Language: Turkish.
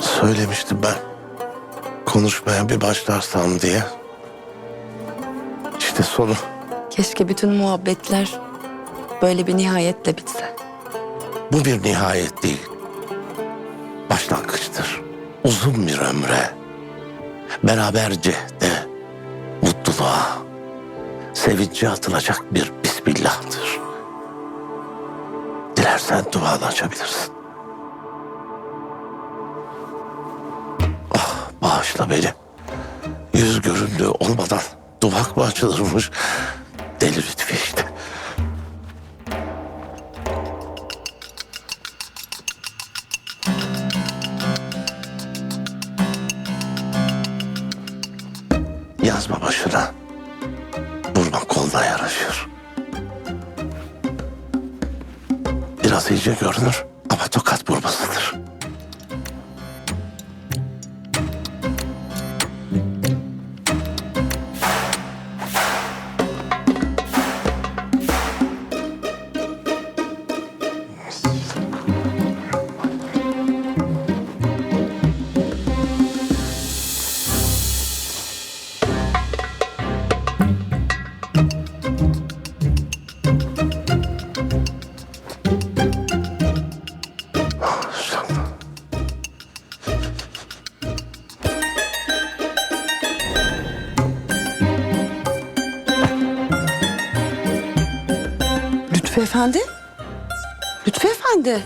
Söylemiştim ben. Konuşmaya bir başlarsam diye. İşte sonu. Keşke bütün muhabbetler böyle bir nihayetle bitse. Bu bir nihayet değil. Başlangıçtır. Uzun bir ömre. Beraberce de mutluluğa, sevince atılacak bir bismillah'tır. Dilersen duanı açabilirsin. Ah bağışla beni. Yüz görümlü olmadan duvak mı açılırmış? Deli lütfi işte. Yazma başına. Vurma koluna yaraşır. Biraz iyice görünür ama tokat vurmasıdır. Lütfü Efendi? Lütfü Efendi?